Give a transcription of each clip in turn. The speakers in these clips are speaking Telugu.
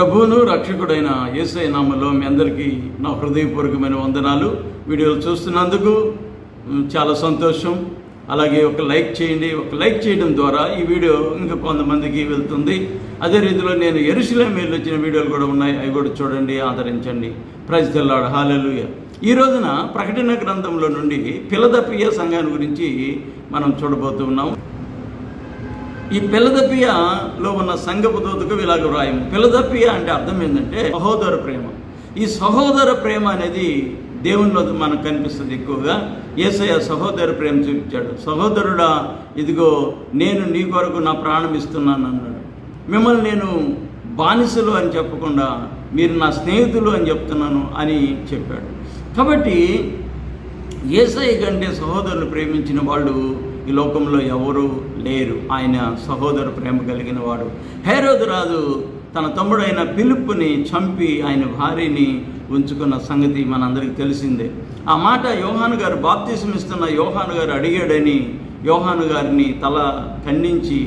ప్రభువును రక్షకుడైన ఏసై నామలో మీ అందరికీ నా హృదయపూర్వకమైన వందనాలు. వీడియోలు చూస్తున్నందుకు చాలా సంతోషం. అలాగే ఒక లైక్ చేయండి. ఒక లైక్ చేయడం ద్వారా ఈ వీడియో ఇంకా కొంతమందికి వెళ్తుంది. అదే రీతిలో నేను ఎరుసలేం వెళ్ళి వచ్చిన వీడియోలు కూడా ఉన్నాయి. అవి కూడా చూడండి ఆదరించండి. ప్రైజ్ తెల్లాడు హాలెలుయ ఈ రోజున ప్రకటన గ్రంథంలో నుండి పిలదపియ సంఘాన్ని గురించి మనం చూడబోతున్నాం. ఈ పిల్లదప్పియలో ఉన్న సంఘపు దూతకు ఇలాగ వ్రాయము పిల్లదప్పియ అంటే అర్థం ఏంటంటే సహోదర ప్రేమ. ఈ సహోదర ప్రేమ అనేది దేవునిలో మనకు కనిపిస్తుంది ఎక్కువగా. ఏసయ్య సహోదర ప్రేమ చూపించాడు. సహోదరుడా ఇదిగో నేను నీ కొరకు నా ప్రాణం ఇస్తున్నాను అన్నాడు. మిమ్మల్ని నేను బానిసలు అని చెప్పకుండా మీరు నా స్నేహితులు అని చెప్తున్నాను అని చెప్పాడు. కాబట్టి ఏసై కంటే సహోదరులు ప్రేమించిన వాళ్ళు ఈ లోకంలో ఎవరు లేరు. ఆయన సహోదర ప్రేమ కలిగిన వాడు. హేరోదు రాజు తన తమ్ముడైన పిలుపుని చంపి ఆయన భార్యని ఉంచుకున్న సంగతి మనందరికీ తెలిసిందే. ఆ మాట యోహాను గారు బాప్తీసం ఇస్తున్న యోహాను గారు అడిగాడని యోహాను గారిని తల ఖండించి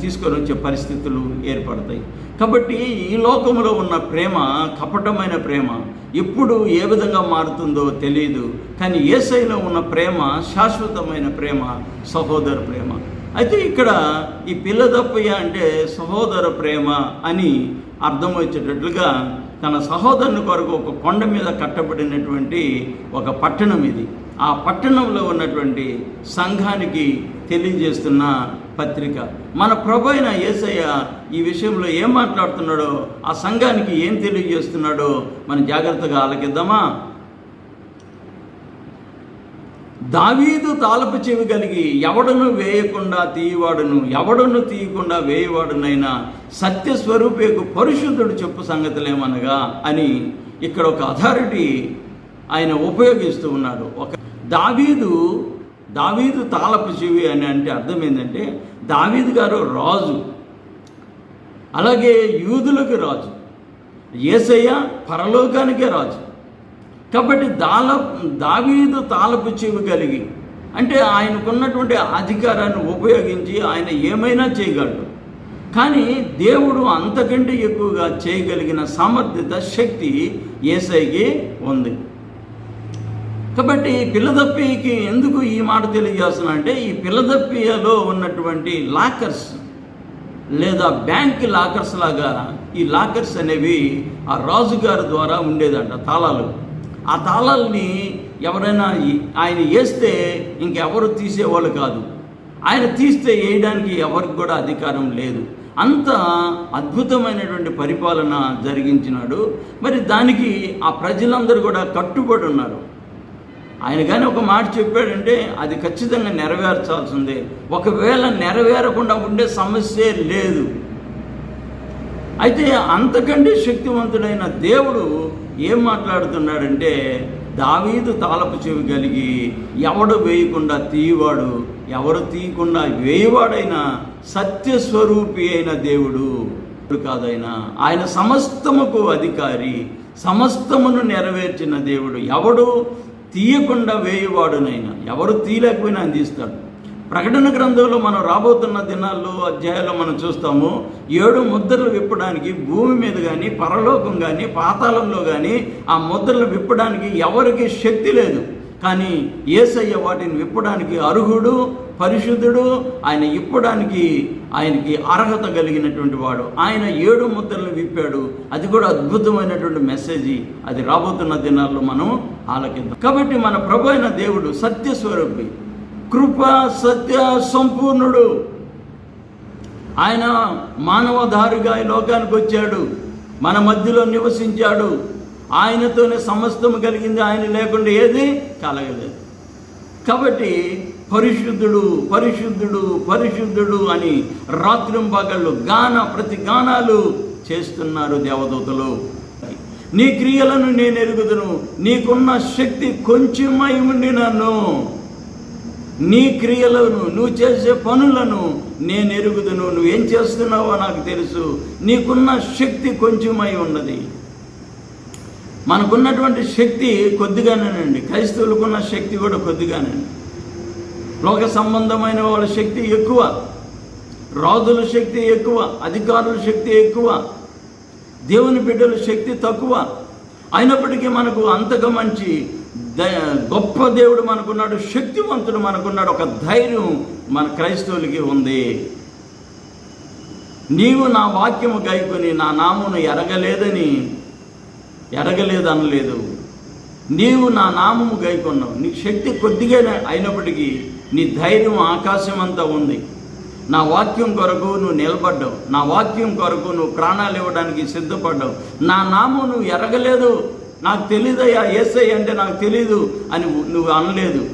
తీసుకొని వచ్చే పరిస్థితులు ఏర్పడతాయి. కాబట్టి ఈ లోకంలో ఉన్న ప్రేమ కపటమైన ప్రేమ ఎప్పుడు ఏ విధంగా మారుతుందో తెలియదు కానీ ఏసైలో ఉన్న ప్రేమ శాశ్వతమైన ప్రేమ సహోదర ప్రేమ. అయితే ఇక్కడ ఈ పిల్లదప్పయ్య అంటే సహోదర ప్రేమ అని అర్థమొచ్చేటట్లుగా తన సహోదరుని కొరకు ఒక కొండ మీద కట్టబడినటువంటి ఒక పట్టణం ఇది. ఆ పట్టణంలో ఉన్నటువంటి సంఘానికి తెలియజేస్తున్న పత్రిక. మన ప్రభు అయిన యేసయ్య ఈ విషయంలో ఏం మాట్లాడుతున్నాడో ఆ సంఘానికి ఏం తెలియజేస్తున్నాడో మనం జాగ్రత్తగా ఆలకిద్దామా? దావీదు తాలపు చెవి కలిగి ఎవడను వేయకుండా తీయవాడును ఎవడను తీయకుండా వేయవాడునైనా సత్యస్వరూపేకు పరిశుద్ధుడు చెప్పు సంగతులేమనగా అని ఇక్కడ ఒక అథారిటీ ఆయన ఉపయోగిస్తూ ఉన్నాడు. ఒక దావీదు దావీదు తాళపు చెవి అని అంటే అర్థం ఏంటంటే దావీదు గారు రాజు. అలాగే యూదులకు రాజు. ఏసయ్య పరలోకానికే రాజు. కాబట్టి దాల దావీదు తాళపు చెవి కలిగి అంటే ఆయనకున్నటువంటి అధికారాన్ని ఉపయోగించి ఆయన ఏమైనా చేయగలడు. కానీ దేవుడు అంతకంటే ఎక్కువగా చేయగలిగిన సమర్థత శక్తి ఏసైకి ఉంది. కాబట్టి పిల్లదప్పికి ఎందుకు ఈ మాట తెలియజేస్తున్నా అంటే ఈ పిల్లదప్పియలో ఉన్నటువంటి లాకర్స్ లేదా బ్యాంక్ లాకర్స్ లాగా ఈ లాకర్స్ అనేవి ఆ రాజుగారి ద్వారా ఉండేదంట తాళాలు. ఆ తాళాలని ఎవరైనా ఆయన వేస్తే ఇంకెవరు తీసేవాళ్ళు కాదు. ఆయన తీస్తే వేయడానికి ఎవరికి కూడా అధికారం లేదు. అంత అద్భుతమైనటువంటి పరిపాలన జరిగించినాడు. మరి దానికి ఆ ప్రజలందరూ కూడా కట్టుబడి ఉన్నారు. ఆయన కానీ ఒక మాట చెప్పాడంటే అది ఖచ్చితంగా నెరవేర్చాల్సిందే. ఒకవేళ నెరవేరకుండా ఉండే సమస్యే లేదు. అయితే అంతకంటే శక్తివంతుడైన దేవుడు ఏం మాట్లాడుతున్నాడంటే దావీదు తాళపు చెవి కలిగి ఎవడు వేయకుండా తీయవాడు ఎవరు తీయకుండా వేయవాడైన సత్యస్వరూపి అయిన దేవుడు కాదైనా. ఆయన సమస్తముకు అధికారి సమస్తమును నెరవేర్చిన దేవుడు ఎవడు? తీయకుండా వేయువాడునైనా. ఎవరు తీయలేకపోయినా అందిస్తాడు ప్రకటన గ్రంథంలో మనం రాబోతున్న దినాల్లో అధ్యాయాల్లో మనం చూస్తాము ఏడు ముద్రలు విప్పడానికి భూమి మీద కానీ పరలోకం కానీ పాతాళంలో కానీ ఆ ముద్రలు విప్పడానికి ఎవరికి శక్తి లేదు. కానీ ఏసయ్య వాటిని విప్పడానికి అర్హుడు పరిశుద్ధుడు ఆయన ఇప్పడానికి ఆయనకి అర్హత కలిగినటువంటి వాడు. ఆయన ఏడు ముద్రలు విప్పాడు. అది కూడా అద్భుతమైనటువంటి మెసేజ్. అది రాబోతున్న దినాల్లో మనం ఆలకిద్దాం కాబట్టి మన ప్రభు అయిన దేవుడు సత్యస్వరూపి కృప సత్య సంపూర్ణుడు. ఆయన మానవధారిగా ఈ లోకానికి వచ్చాడు. మన మధ్యలో నివసించాడు. ఆయనతోనే సమస్తము కలిగింది. ఆయన లేకుండా ఏది కలగలేదు. కాబట్టి పరిశుద్ధుడు పరిశుద్ధుడు పరిశుద్ధుడు అని రాత్రింపగళ్ళు గాన ప్రతి గానాలు చేస్తున్నారు దేవదూతలు. నీ క్రియలను నేను ఎరుగుదును. నీకున్న శక్తి కొంచెమై ఉండి నన్ను నీ క్రియలను నువ్వు చేసే పనులను నేను ఎరుగుదును. నువ్వేం చేస్తున్నావో నాకు తెలుసు. నీకున్న శక్తి కొంచెమై ఉన్నది. మనకున్నటువంటి శక్తి కొద్దిగానేనండి. క్రైస్తవులకున్న శక్తి కూడా కొద్దిగానండి. లోక సంబంధమైన వాళ్ళ శక్తి ఎక్కువ. రాజుల శక్తి ఎక్కువ. అధికారుల శక్తి ఎక్కువ. దేవుని బిడ్డల శక్తి తక్కువ. అయినప్పటికీ మనకు అంతగా మంచి ద- గొప్ప దేవుడు మనకున్నాడు శక్తివంతుడు మనకున్నాడు ఒక ధైర్యం మన క్రైస్తవులకి ఉంది. నీవు నా వాక్యము గైకొని నా నామును ఎరగలేదని ఎరగలేదు అనలేదు నీవు నా నామము గైకొన్నావు. నీ శక్తి కొద్దిగా అయినప్పటికీ నీ ధైర్యం ఆకాశం అంతా ఉంది. నా వాక్యం కొరకు నువ్వు నిలబడ్డావు. నా వాక్యం కొరకు నువ్వు ప్రాణాలు ఇవ్వడానికి సిద్ధపడ్డావు. నా నామం నువ్వు ఎరగలేదు. నాకు తెలీదయ్యా ఏసై అంటే నాకు తెలీదు అని నువ్వు అనలేదు.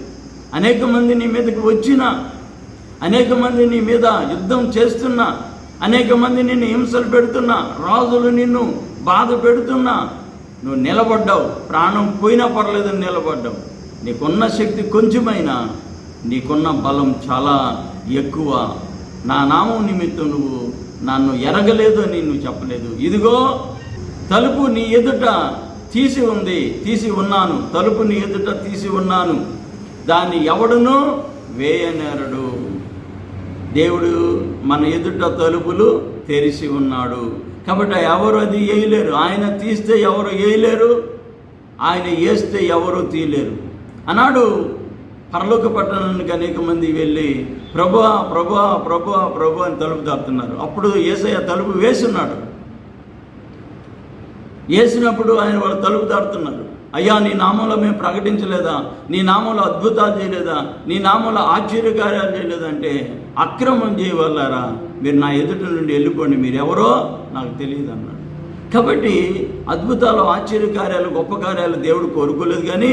అనేక మంది నీ మీదకి వచ్చినా అనేక మంది నీ మీద యుద్ధం చేస్తున్నా అనేక మంది నిన్ను హింసలు పెడుతున్నా రాజులు నిన్ను బాధ పెడుతున్నా నువ్వు నిలబడ్డావు. ప్రాణం పోయినా పర్లేదని నిలబడ్డావు. నీకున్న శక్తి కొంచెమైనా నీకున్న బలం చాలా ఎక్కువ. నా నామం నిమిత్తం నువ్వు నన్ను ఎరగలేదు అని నువ్వు చెప్పలేదు. ఇదిగో తలుపు నీ ఎదుట తీసి ఉంది తీసి ఉన్నాను. తలుపు నీ ఎదుట తీసి ఉన్నాను. దాన్ని ఎవడునో వేయనేరడు. దేవుడు మన ఎదుట తలుపులు తెరిచి ఉన్నాడు. కాబట్టి ఎవరు అది వేయలేరు ఆయన తీస్తే ఎవరు వేయలేరు ఆయన వేస్తే ఎవరు తీయలేరు? అన్నాడు పరలోక పట్టణానికి అనేక మంది వెళ్ళి ప్రభా ప్రభా ప్రభా ప్రభు అని తలుపు దాపుతున్నారు అప్పుడు ఏసయ్య తలుపు వేసున్నాడు వేసినప్పుడు ఆయన వాళ్ళు తలుపు దాటుతున్నారు అయ్యా నీ నామంలో మేము ప్రకటించలేదా? నీ నామంలో అద్భుతాలు చేయలేదా? నీ నామంలో ఆశ్చర్యకార్యాలు చేయలేదంటే అక్రమం చేయవల్లారా? మీరు నా ఎదుట నుండి వెళ్ళిపోండి. మీరు ఎవరో నాకు తెలియదు అన్నాడు కాబట్టి అద్భుతాలు ఆశ్చర్యకార్యాలు గొప్ప కార్యాలు దేవుడు కోరుకోలేదు కానీ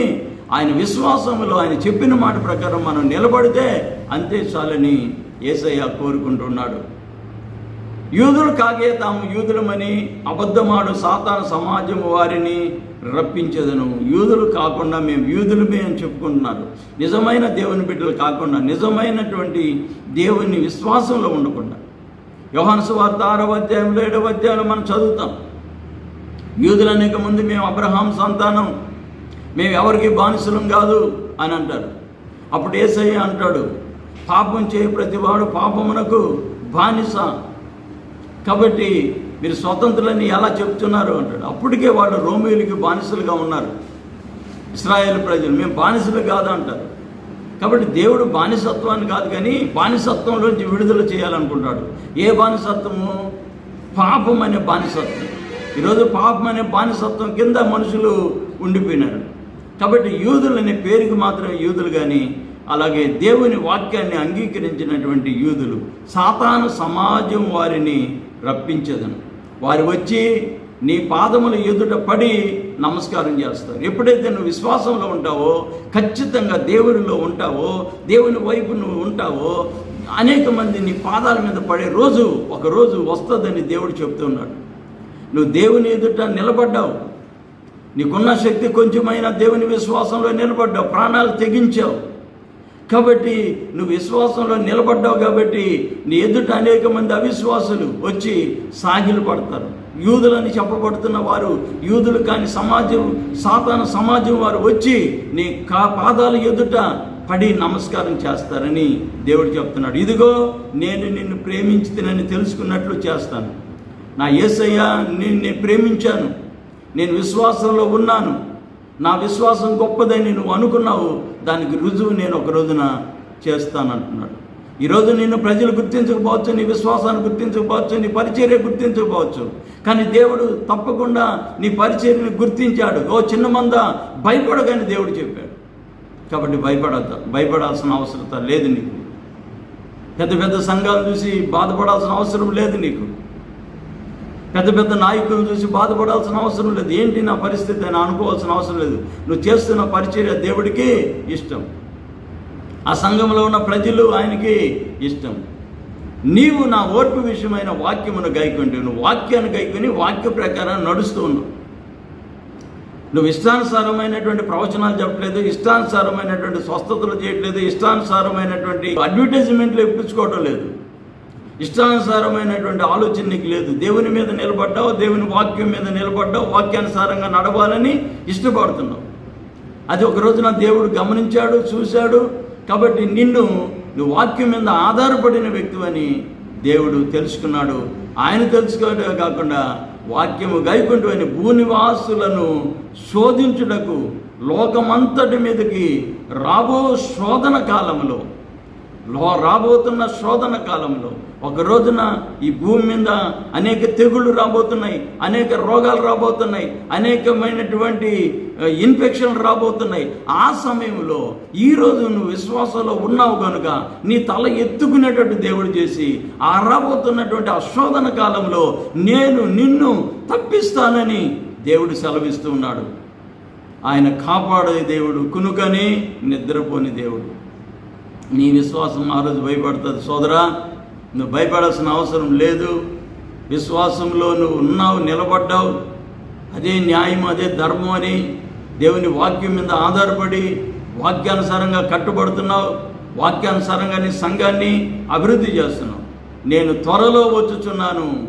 ఆయన విశ్వాసంలో ఆయన చెప్పిన మాట ప్రకారం మనం నిలబడితే అంతే చాలని ఏసయ్య కోరుకుంటున్నాడు. యూదులు కాగే తాము యూదులమని అబద్ధమాడు సాతాన సమాజం వారిని రప్పించదను. యూదులు కాకుండా మేము యూదులమే అని చెప్పుకుంటున్నారు. నిజమైన దేవుని బిడ్డలు కాకుండా నిజమైనటువంటి దేవుని విశ్వాసంలో ఉండకుండా. యోహాను వార్త ఆరవ అధ్యాయంలో ఏడవ అధ్యాయంలో మనం చదువుతాం. యూదులు అనేక మంది మేము అబ్రహాం సంతానం మేము ఎవరికి బానిసలం కాదు అని అంటారు. అప్పుడు ఏసయ్య అంటాడు పాపం చేయ ప్రతివాడు పాపమునకు బానిస. కాబట్టి మీరు స్వతంత్రులని ఎలా చెప్తున్నారు? అంటాడు. అప్పటికే వాళ్ళు రోమియోలకి బానిసలుగా ఉన్నారు. ఇస్రాయేల్ ప్రజలు మేము బానిసలు కాదు అంటారు కాబట్టి దేవుడు బానిసత్వాన్ని కాదు కానీ బానిసత్వంలోంచి విడుదల చేయాలనుకుంటాడు. ఏ బానిసత్వము? పాపం అనే బానిసత్వం. ఈరోజు పాపం అనే బానిసత్వం కింద మనుషులు ఉండిపోయినారు. కాబట్టి యూదులనే పేరుకి మాత్రమే యూదులు కానీ అలాగే దేవుని వాక్యాన్ని అంగీకరించినటువంటి యూదులు సాతాను సమాజం వారిని రప్పించదను. వారు వచ్చి నీ పాదముల ఎదుట పడి నమస్కారం చేస్తారు. ఎప్పుడైతే నువ్వు విశ్వాసంలో ఉంటావో ఖచ్చితంగా దేవునిలో ఉంటావో దేవుని వైపు నువ్వు ఉంటావో అనేక మంది నీ పాదాల మీద పడే రోజు ఒకరోజు వస్తుందని దేవుడు చెప్తున్నాడు నువ్వు దేవుని ఎదుట నిలబడ్డావు. నీకున్న శక్తి కొంచెమైనా దేవుని విశ్వాసంలో నిలబడ్డావు ప్రాణాలు తెగించావు. కాబట్టి నువ్వు విశ్వాసంలో నిలబడ్డావు కాబట్టి నీ ఎదుట అనేక మంది అవిశ్వాసులు వచ్చి సాగిలు పడతారు. యూదులని చెప్పబడుతున్న వారు యూదులు కాని సమాజం సాతాన సమాజం వారు వచ్చి నీ కా పాదాల ఎదుట పడి నమస్కారం చేస్తారని దేవుడు చెప్తున్నాడు. ఇదిగో నేను నిన్ను ప్రేమించుతానని తెలుసుకున్నట్లు చేస్తాను. నా యేసయ్య నిన్ను ప్రేమించాను. నేను విశ్వాసంలో ఉన్నాను. నా విశ్వాసం గొప్పదని నువ్వు అనుకున్నావు. దానికి రుజువు నేను ఒక రోజున చేస్తానంటున్నాడు. ఈరోజు నిన్ను ప్రజలు గుర్తించకపోవచ్చు నీ విశ్వాసాన్ని గుర్తించకపోవచ్చు నీ పరిచర్య గుర్తించకపోవచ్చు. కానీ దేవుడు తప్పకుండా నీ పరిచర్యను గుర్తించాడు. ఓ చిన్న మంద భయపడగాని దేవుడు చెప్పాడు. కాబట్టి భయపడద్దు భయపడాల్సిన అవసరం లేదు నీకు. పెద్ద పెద్ద సంఘాలు చూసి బాధపడాల్సిన అవసరం లేదు నీకు. పెద్ద పెద్ద నాయకులను చూసి బాధపడాల్సిన అవసరం లేదు. ఏంటి నా పరిస్థితి అని అనుకోవాల్సిన అవసరం లేదు. నువ్వు చేస్తున్న పరిచర్య దేవుడికి ఇష్టం. ఆ సంఘంలో ఉన్న ప్రజలు ఆయనకి ఇష్టం. నీవు నా ఓర్పు విషయమైన వాక్యమును గైకుంటే నువ్వు వాక్యాన్ని గైకొని వాక్య ప్రకారం నడుస్తూ ఉన్నావు నువ్వు ఇష్టానుసారమైనటువంటి ప్రవచనాలు చెప్పలేదు ఇష్టానుసారమైనటువంటి స్వస్థతలు చేయట్లేదు ఇష్టానుసారమైనటువంటి అడ్వర్టైజ్మెంట్లు ఇప్పించుకోవటం లేదు. ఇష్టానుసారమైనటువంటి ఆలోచన నీకు లేదు. దేవుని మీద నిలబడ్డావు దేవుని వాక్యం మీద నిలబడ్డావు వాక్యానుసారంగా నడవాలని ఇష్టపడుతున్నావు. అది ఒక రోజున దేవుడు గమనించాడు చూశాడు. కాబట్టి నిన్ను నువ్వు వాక్యం మీద ఆధారపడిన వ్యక్తివని దేవుడు తెలుసుకున్నాడు. ఆయన తెలుసుకోవడమే కాకుండా వాక్యము గైకుంటువని భూనివాసులను శోధించుటకు లోకమంతటి మీదకి రాబో శోధన కాలంలో రాబోతున్న శోధన కాలంలో ఒక రోజున ఈ భూమి మీద అనేక తెగుళ్ళు రాబోతున్నాయి అనేక రోగాలు రాబోతున్నాయి అనేకమైనటువంటి ఇన్ఫెక్షన్లు రాబోతున్నాయి. ఆ సమయంలో ఈ రోజు నువ్వు విశ్వాసంలో ఉన్నావు కనుక నీ తల ఎత్తుకునేటట్టు దేవుడు చేసి ఆ రాబోతున్నటువంటి ఆ శోధన కాలంలో నేను నిన్ను తప్పిస్తానని దేవుడు సెలవిస్తూ ఉన్నాడు. ఆయన కాపాడే దేవుడు కునుకని నిద్రపోని దేవుడు. నీ విశ్వాసం ఆ రోజు భయపడుతుంది. సోదరా నువ్వు భయపడాల్సిన అవసరం లేదు. విశ్వాసంలో నువ్వు ఉన్నావు నిలబడ్డావు. అదే న్యాయం అదే ధర్మం అని దేవుని వాక్యం మీద ఆధారపడి వాక్యానుసారంగా కట్టుబడుతున్నావు. వాక్యానుసారంగా నీ సంఘాన్ని అభివృద్ధి చేస్తున్నావు. నేను త్వరలో వచ్చుచున్నాను.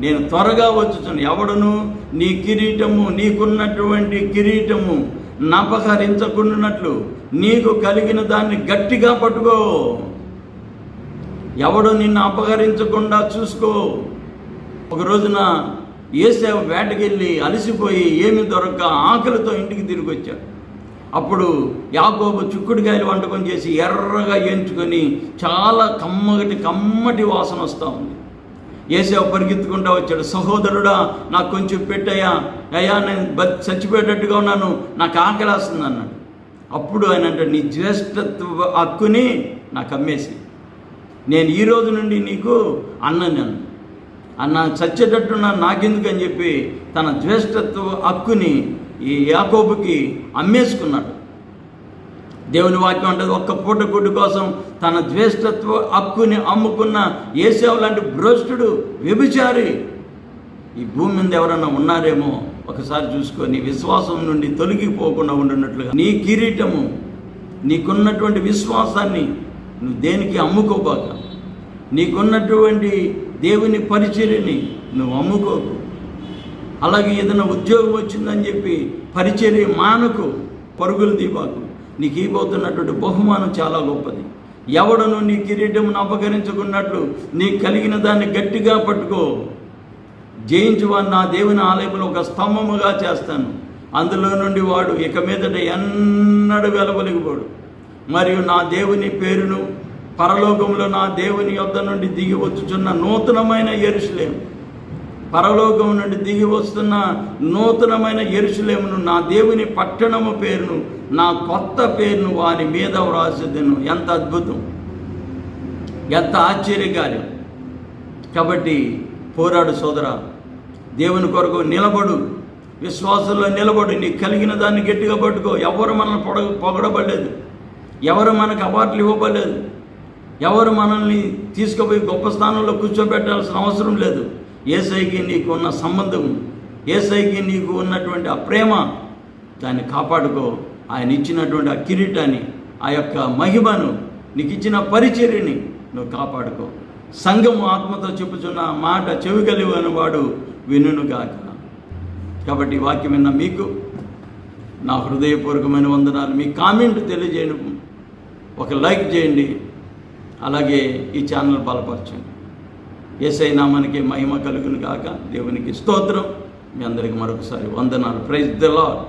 నేను త్వరగా వచ్చుచున్నాను. ఎవడను? నీ కిరీటము నీకున్నటువంటి కిరీటము. నపహరించకుండానట్లు నీకు కలిగిన దాన్ని గట్టిగా పట్టుకో. ఎవడు నిన్ను అపహరించకుండా చూసుకో. ఒక రోజున ఏసే వేటకెళ్ళి అలసిపోయి ఏమి దొరక్క ఆకలితో ఇంటికి తిరిగి వచ్చాడు అప్పుడు యాకోబు చుక్కుడుకాయలు వంటకం చేసి ఎర్రగా ఎంచుకొని చాలా కమ్మగటి కమ్మటి వాసన వస్తూ ఉంది. ఏసేవ పరిగెత్తుకుంటా వచ్చాడు. సహోదరుడా నాకు కొంచెం పెట్టయ్యా. అయ్యా నేను బ చచ్చిపోయేటట్టుగా ఉన్నాను. నాకు ఆకలేస్తుంది అన్నాడు. అప్పుడు ఆయన అంటే నీ జ్యేష్ఠత్వ హక్కుని నాకు అమ్మేసి నేను ఈ రోజు నుండి నీకు అన్న నేను అన్న చచ్చేటట్టున్నా నాకెందుకు అని చెప్పి తన జ్యేష్ఠత్వ హక్కుని ఈ యాకోబుకి అమ్మేసుకున్నాడు. దేవుని వాక్యం అంటది ఒక్క పూట గుడ్డు కోసం తన ద్వేష్టత్వ హక్కుని అమ్ముకున్న ఏసేవ లాంటి భ్రష్టుడు వ్యభిచారి. ఈ భూమి మీద ఎవరన్నా ఉన్నారేమో ఒకసారి చూసుకొని విశ్వాసం నుండి తొలగిపోకుండా ఉండినట్లుగా నీ కిరీటము నీకున్నటువంటి విశ్వాసాన్ని నువ్వు దేనికి అమ్ముకోబాక? నీకున్నటువంటి దేవుని పరిచర్యని నువ్వు అమ్ముకోకు. అలాగే ఏదైనా ఉద్యోగం వచ్చిందని చెప్పి పరిచర్య మానకు పరుగులు దీపాకు నీకు ఇవ్వబోతున్నటువంటి బహుమానం చాలా గొప్పది. ఎవడను నీ కిరీటమును అపకరించుకున్నట్లు నీకు కలిగిన దాన్ని గట్టిగా పట్టుకో. జయించువాడు నా దేవుని ఆలయంలో ఒక స్తంభముగా చేస్తాను. అందులో నుండి వాడు ఇక మీదట ఎన్నడూ వెలవలిగిపోడు. మరియు నా దేవుని పేరును పరలోకంలో నా దేవుని యొద్ద నుండి దిగి వచ్చుచున్న నూతనమైన ఎరుసలేము పరలోకం నుండి దిగి వస్తున్న నూతనమైన ఎరుసలేమును నా దేవుని పట్టణము పేరును నా కొత్త పేరును వారి మీద వ్రాసిద్దను ఎంత అద్భుతం. ఎంత ఆశ్చర్యకార్యం. కాబట్టి పోరాడు సోదర దేవుని కొరకు నిలబడు. విశ్వాసంలో నిలబడు. నీకు కలిగిన దాన్ని గట్టిగా పట్టుకో. ఎవరు మనల్ని పొడ పొగడబడలేదు. ఎవరు మనకు అవార్డులు ఇవ్వబడలేదు. ఎవరు మనల్ని తీసుకుపోయి గొప్ప స్థానంలో కూర్చోబెట్టాల్సిన అవసరం లేదు. ఏసైకి నీకు ఉన్న సంబంధం ఏసైకి నీకు ఉన్నటువంటి ఆ ప్రేమ దాన్ని కాపాడుకో. ఆయన ఇచ్చినటువంటి ఆ కిరీటాన్ని ఆ యొక్క మహిమను నీకు ఇచ్చిన పరిచర్యని నువ్వు కాపాడుకో. సంఘము ఆత్మతో చెప్పుచున్న మాట చెవి కలిగిన వాడు వినుగాక కాబట్టి వాక్యం విన్న మీకు నా హృదయపూర్వకమైన వందనాలు. మీ కామెంట్ తెలియజేయడం. ఒక లైక్ చేయండి. అలాగే ఈ ఛానల్ బలపరచండి. ఏసై నామానికి మహిమ కలుగును కాక దేవునికి స్తోత్రం. మీ అందరికి మరొకసారి వందనాలు. Praise the lord